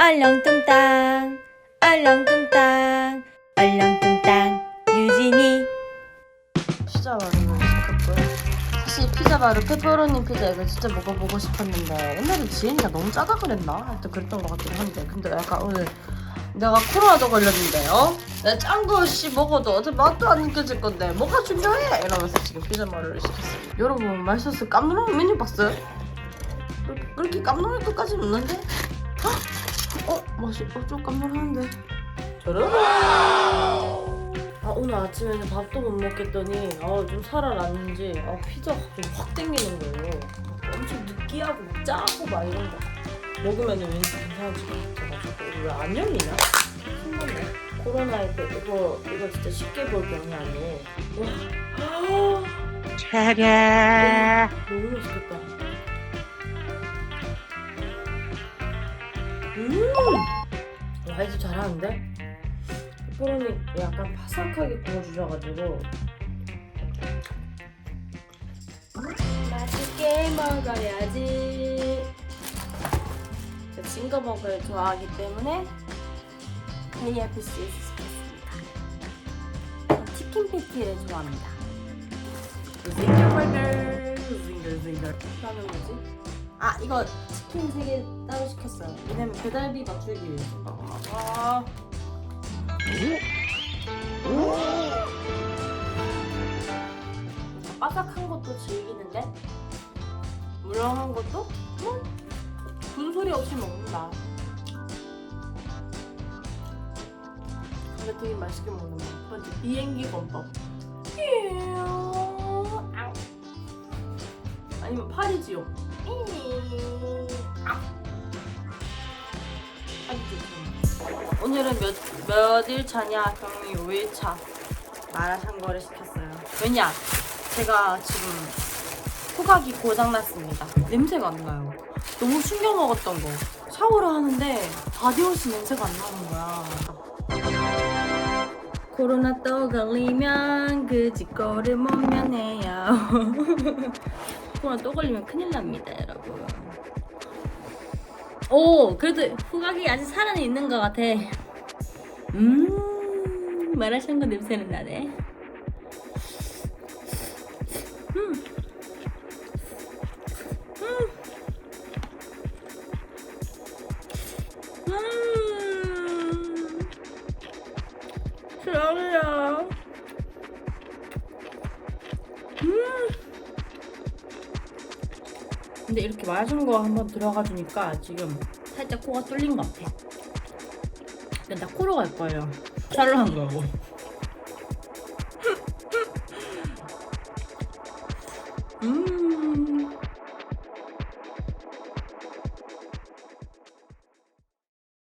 얼렁뚱땅 얼렁뚱땅 얼렁뚱땅 유진이 피자 마루를 시켰고요. 사실 피자 마루 페퍼로니 피자 이거 진짜 먹어보고 싶었는데 옛날에 지은이가 너무 짜다 그랬나? 하여튼 그랬던 것 같긴 한데 근데 약간 오늘 내가 코로나도 걸렸는데요. 내가 짠거 씨 먹어도 어차피 맛도 안 느껴질 건데 뭐가 중요해? 이러면서 지금 피자 마루를 시켰어요. 여러분 맛있었어요. 깜놀한 메뉴? 그렇게- 그렇게 깜놀할 것까지는 없는데? 헉! 어? 맛이 어, 좀 깜놀하는데? 저런? 아 오늘 아침에는 밥도 못 먹겠더니 아 좀 살아났는지 아 피자가 좀확 땡기는 거예요. 엄청 느끼하고 막 짜고 막 이런 거 먹으면 왠지 괜찮아질 것 같아가지고 이거 왜 안 열리나? 신기하네. 코로나에 때 이거 이거 진짜 쉽게 볼 병이 아니고 와 차례 너무 맛있겠다. 음, 와 이제 잘하는데? 페퍼로니 약간 바삭하게 구워주셔가지고 맛있게 먹어야지. 먹을 좋아하기 때문에 KFC에서 시켰습니다. 전 치킨 패티를 좋아합니다. 징글버거 징글징글 그다음에 뭐지? 아 이거 치킨 3개 따로 시켰어요. 왜냐면 배달비 맞추기 위해서. 아. 바삭한 것도 즐기는데? 물렁한 것도? 뭐 군소리 없이 먹는다. 감자튀김 맛있게 먹는 것 번째 비행기 범법 아우. 아니면 파리지요. 오늘은 몇, 몇 일 차냐? 경이 5일 차. 마라샹궈를 시켰어요. 왜냐? 제가 지금 후각이 고장났습니다. 냄새가 안 나요. 너무 충격 먹었던 거. 샤워를 하는데 바디워시 냄새가 안 나는 거야. 코로나 또 걸리면 그 짓거를 못 면해요. 코로나 또 걸리면 큰일 납니다, 여러분. 오, 그래도 후각이 아직 살아있는 것 같아. 음, 마라샹궈 냄새는 나네. 음. 음. 음. 좋아요. 근데 이렇게 마라샹궈 한번 들어가 주니까 지금 살짝 코가 뚫린 것 같아. 근데 나 코로 갈 거예요. 촬영한 거고. 음.